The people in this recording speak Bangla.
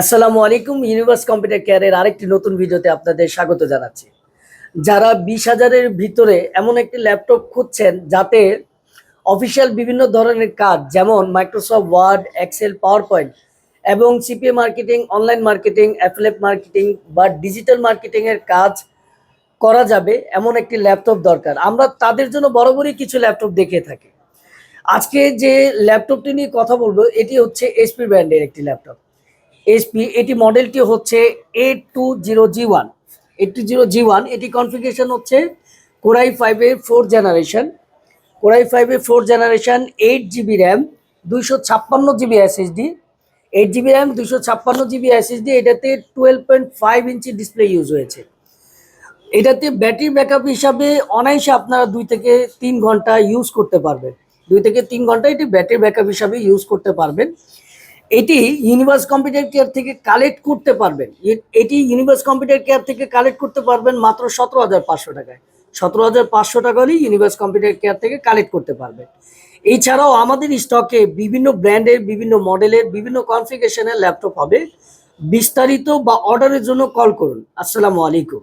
আসসালামু আলাইকুম ইউনিভার্স কম্পিউটার কেয়ারের আরেকটি নতুন ভিডিওতে আপনাদের স্বাগত জানাচ্ছি। যারা বিশ হাজারের ভিতরে এমন একটি ল্যাপটপ খুঁজছেন যাতে অফিসিয়াল বিভিন্ন ধরনের কাজ, যেমন Microsoft Word Excel PowerPoint এবং CPA marketing online marketing affiliate marketing বা ডিজিটাল মার্কেটিংয়ের কাজ করা যাবে, এমন একটি ল্যাপটপ দরকার। আমরা তাদের জন্য বরাবরই কিছু ল্যাপটপ দেখে থাকি। আজকে যে ল্যাপটপটি নিয়ে কথা বলব, এটি হচ্ছে এসপি ব্র্যান্ডের একটি ল্যাপটপ। এসপি, এটি মডেলটি হচ্ছে A two zero G one eight two zero G one এটি কনফিগারেশন হচ্ছে কোরাই ফাইভের ফোর জেনারেশন কোরাই ফাইভের four generation eight GB RAM দুইশো ছাপ্পান্ন GB SSD eight GB RAM দুইশো ছাপ্পান্ন জিবি এসএসডি এটাতে twelve point five inch display use হয়েছে। এটাতে ব্যাটারি ব্যাকআপ হিসাবে অনায়াসে আপনারা দুই থেকে তিন ঘণ্টা ইউজ করতে পারবেন। দুই থেকে তিন ঘণ্টা এটি ব্যাটারি ব্যাকআপ হিসাবে ইউজ করতে পারবেন। এটি ইউনিভার্স কম্পিউটার কেয়ার থেকে কালেক্ট করতে পারবেন। এটি ইউনিভার্স কম্পিউটার কেয়ার থেকে কালেক্ট করতে পারবেন মাত্র সতেরো হাজার পাঁচশো টাকায়। সতেরো হাজার পাঁচশো টাকা ইউনিভার্স কম্পিউটার কেয়ার থেকে কালেক্ট করতে পারবেন। এছাড়াও আমাদের স্টকে বিভিন্ন ব্র্যান্ডের বিভিন্ন মডেলের বিভিন্ন কনফিগারেশনের ল্যাপটপ হবে। বিস্তারিত বা অর্ডারের জন্য কল করুন। আসসালামু আলাইকুম।